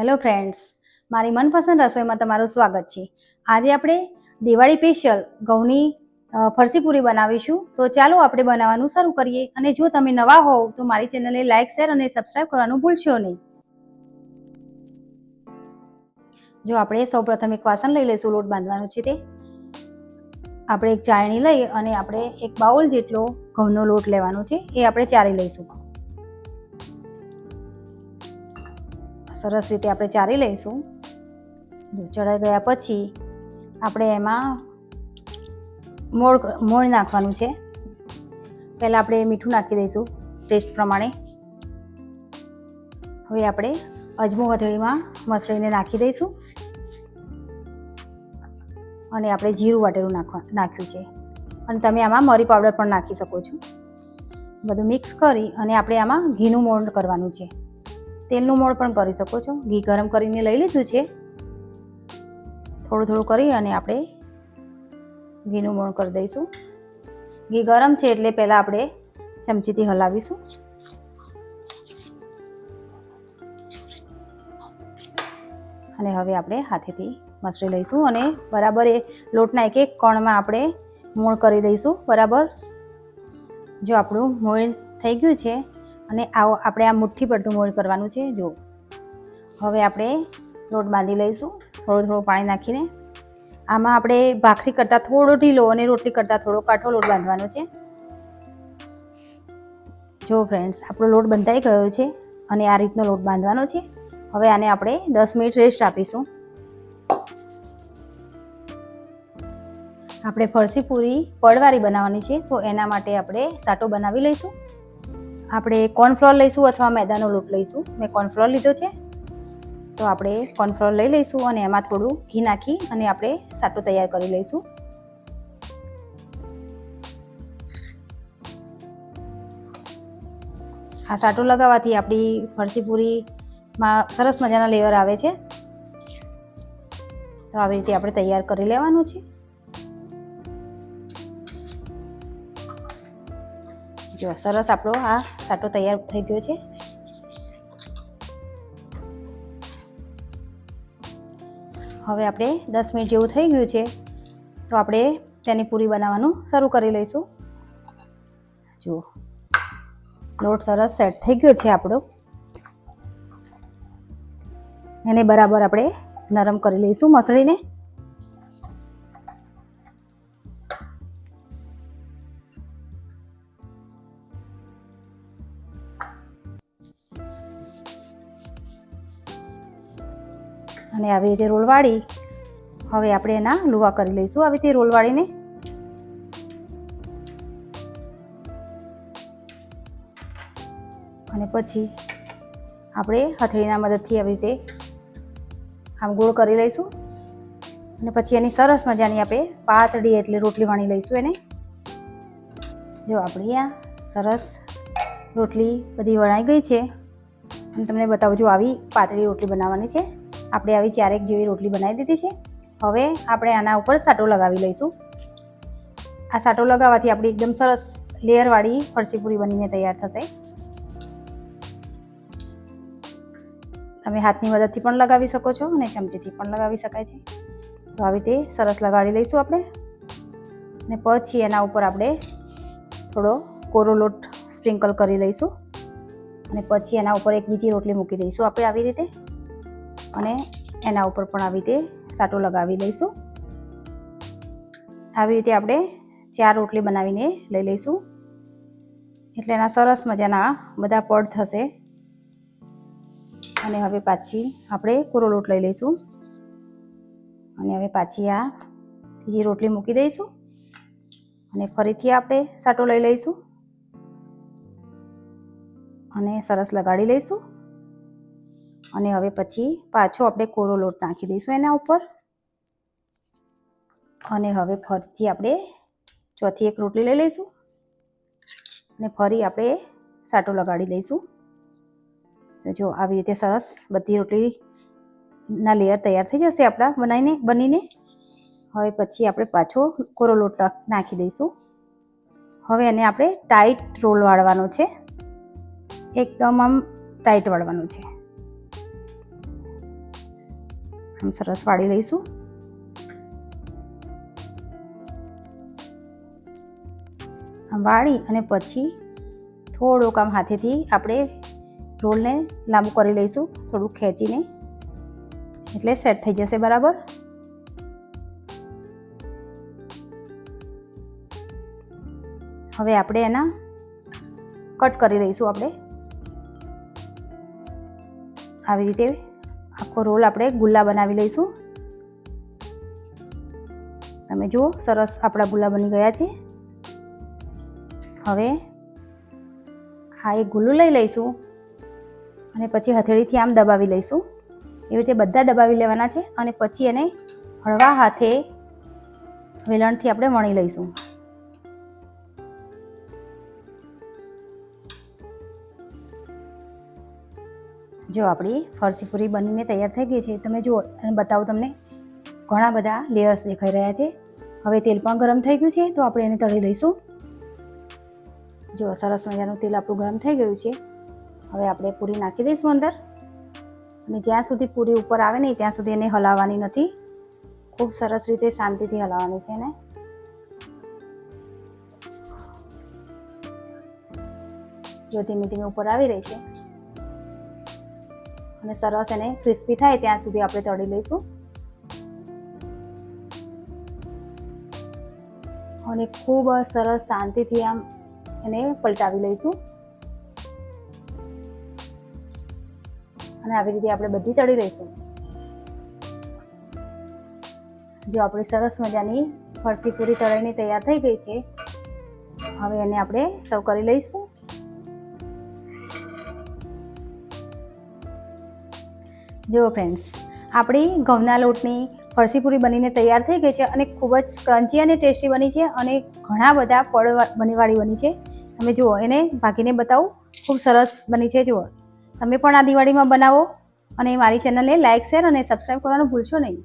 Hello friends મારી મનપસંદ રસોઈમાં તમારું સ્વાગત છે. આજે આપણે દિવાળી સ્પેશિયલ ઘઉંની ફરસી પૂરી બનાવીશું. તો ચાલો આપણે બનાવવાનું શરૂ કરીએ. અને જો તમે નવા હોવ, તો મારી ચેનલને લાઇક શેર અને સબસ્ક્રાઇબ કરવાનું ભૂલશો નહીં. જો આપણે સૌપ્રથમ એક વાસણ લઈ લઈશું, લોટ બાંધવાનું છે તે. આપણે એક ચાળણી લઈ અને આપણે એક બાઉલ જેટલો ઘઉંનો લોટ લેવાનો છે, એ આપણે ચારી લઈશું. સરસ રીતે આપણે ચારી લઈશું. ચડાઈ ગયા પછી આપણે એમાં મોળ મોળ નાખવાનું છે. પહેલાં આપણે મીઠું નાખી દઈશું ટેસ્ટ પ્રમાણે. હવે આપણે અજમો હથેળીમાં મસળીને નાખી દઈશું. અને આપણે જીરું વાટેલું નાખવા, નાખ્યું છે. અને તમે આમાં મરી પાવડર પણ નાખી શકો છો. બધું મિક્સ કરી અને આપણે આમાં ઘીનું મોણ કરવાનું છે. તેલનું મોણ પણ કરી શકો છો. ઘી ગરમ કરીને લઈ લીધું છે. થોડું થોડું કરી અને આપણે ઘીનું મોણ કરી દઈશું. ઘી ગરમ છે એટલે પહેલાં આપણે ચમચીથી હલાવીશું. અને હવે આપણે હાથેથી મસળી લઈશું અને બરાબર એ લોટના એક એક કણમાં આપણે મોણ કરી દઈશું. બરાબર? જો આપણું મોણ થઈ ગયું છે અને આવો, આપણે આ મુઠ્ઠી પડતું મોણ કરવાનું છે જો હવે આપણે લોટ બાંધી લઈશું. થોડું થોડું પાણી નાખીને. આમાં આપણે ભાખરી કરતાં થોડો ઢીલો અને રોટલી કરતાં થોડો કાઠો લોટ બાંધવાનો છે. જો ફ્રેન્ડ્સ આપણો લોટ બંધાઈ ગયો છે અને આ રીતનો લોટ બાંધવાનો છે. હવે આને આપણે દસ મિનિટ રેસ્ટ આપીશું. આપણે ફરસી પૂરી પડવારી બનાવવાની છે, તો એના માટે આપણે સાટો બનાવી લઈશું. આપણે કોર્નફ્લોર લઈશું અથવા મેદાનો લોટ લઈશું. મેં કોર્નફ્લોર લીધો છે. તો આપણે કોર્નફ્લોર લઈ લઈશું અને એમાં થોડું ઘી નાખી અને આપણે સાટો તૈયાર કરી લઈશું. આ સાટો લગાવવાથી આપણી ફરસી પૂરીમાં સરસ મજાના લેવર આવે છે. તો આવી રીતે આપણે તૈયાર કરી લેવાનું છે. જો, સરસ આપણો આ સાટો તૈયાર થઈ ગયો છે. હવે આપણે દસ મિનિટ જેવું થઈ ગયું છે, તો આપણે તેની પૂરી બનાવવાનું શરૂ કરી લઈશું. જુઓ લોટ સરસ સેટ થઈ ગયો છે આપણો. એને બરાબર આપણે નરમ કરી લઈશું મસળીને. અને આવી રીતે રોલવાળી હવે આપણે એના લુવા કરી લઈશું આવી રીતે રોલવાળીને. અને પછી આપણે હથેળીના મદદથી આવી રીતે આમ ગોળ કરી લઈશું. અને પછી એની સરસ મજાની આપણે પાતળી એટલે રોટલી વણી લઈશું એને. જો આપણી આ સરસ રોટલી બધી વણાઈ ગઈ છે. અને તમને બતાવું છું, આવી પાતળી રોટલી બનાવવાની છે. આપણે આવી ચારેક જેવી રોટલી બનાવી દીધી છે. હવે આપણે આના ઉપર સાટો લગાવી લઈશું. આ સાટો લગાવવાથી આપણી એકદમ સરસ લેયરવાળી ફરસી પૂરી બનીને તૈયાર થશે. તમે હાથની મદદથી પણ લગાવી શકો છો અને ચમચીથી પણ લગાવી શકાય છે. તો આવી રીતે સરસ લગાડી લઈશું આપણે. અને પછી એના ઉપર આપણે થોડો કોરો લોટ સ્પ્રિંકલ કરી લઈશું. અને પછી એના ઉપર એક બીજી રોટલી મૂકી દઈશું આપણે આવી રીતે. અને એના ઉપર પણ આવી રીતે સાટો લગાવી લઈશું. આવી રીતે આપણે ચાર રોટલી બનાવીને લઈ લઈશું. એટલે એના સરસ મજાના બધા પડ થશે. અને હવે પાછી આપણે કોરો લોટ લઈ લઈશું. અને હવે પાછી આ ત્રીજી રોટલી મૂકી દઈશું. અને ફરીથી આપણે સાટો લઈ લઈશું. અને સરસ લગાડી લઈશું. અને હવે પછી પાછો આપણે કોરો લોટ નાખી દઈશું એના ઉપર. અને હવે ફરીથી આપણે ચોથી એક રોટલી લઈ લઈશું. અને ફરી આપણે સાટો લગાડી દઈશું. જો આવી રીતે સરસ બધી રોટલીના લેયર તૈયાર થઈ જશે આપણા બનાવીને બનીને. હવે પછી આપણે પાછો કોરો લોટ નાખી દઈશું. હવે એને આપણે ટાઈટ રોલ વાળવાનો છે. એકદમ આમ ટાઈટ વાળવાનું છે. આમ સરસ વાળી લઈશું. આમ વાળી અને પછી થોડોક આમ હાથેથી આપણે રોલને લાંબુ કરી લઈશું, થોડુંક ખેંચીને. એટલે સેટ થઈ જશે, બરાબર? હવે આપણે એના કટ કરી લઈશું આપણે. આવી રીતે આખો રોલ આપણે ગુલ્લા બનાવી લઈશું. તમે જુઓ, સરસ આપણા ગુલ્લા બની ગયા છે. હવે આ એક ગુલ્લું લઈ લઈશું અને પછી હથેળીથી આમ દબાવી લઈશું. એવી રીતે બધા દબાવી લેવાના છે અને પછી એને હળવા હાથે વેલણથી આપણે વણી લઈશું. જો આપણી ફરસી પૂરી બનીને તૈયાર થઈ ગઈ છે, તમે જુઓ અને બતાવું તમને. ઘણા બધા લેયર્સ દેખાઈ રહ્યા છે. હવે તેલ પણ ગરમ થઈ ગયું છે, તો આપણે એને તળી લઈશું. જો સરસ મજાનું તેલ આપણું ગરમ થઈ ગયું છે. હવે આપણે પૂરી નાખી દઈશું અંદર. અને જ્યાં સુધી પૂરી ઉપર આવે નહીં, ત્યાં સુધી એને હલાવવાની નથી. ખૂબ સરસ રીતે શાંતિથી હલાવવાની છે એને. જો ધીમે ધીમે ઉપર આવી રહી છે. અને સરસ એને ક્રિસ્પી થાય ત્યાં સુધી આપણે તળી લઈશું. અને ખૂબ સરસ શાંતિથી આમ એને પલટાવી લઈશું. અને આવી રીતે આપણે બધી તળી લઈશું. જો આપણી સરસ મજાની ફરસી પૂરી તળીને તૈયાર થઈ ગઈ છે, હવે એને આપણે સર્વ કરી લઈશું. જુઓ ફ્રેન્ડ્સ આપણી ઘઉંના લોટની ફરસી પૂરી બનીને તૈયાર થઈ ગઈ છે અને ખૂબ જ ક્રન્ચી અને ટેસ્ટી બની છે અને ઘણા બધા ફળ બનીવાળી બની છે. તમે જુઓ, એને ભાગીને બતાવું. ખૂબ સરસ બની છે, જુઓ. તમે પણ આ દિવાળીમાં બનાવો અને મારી ચેનલને લાઇક શેર અને સબસ્ક્રાઈબ કરવાનું ભૂલશો નહીં.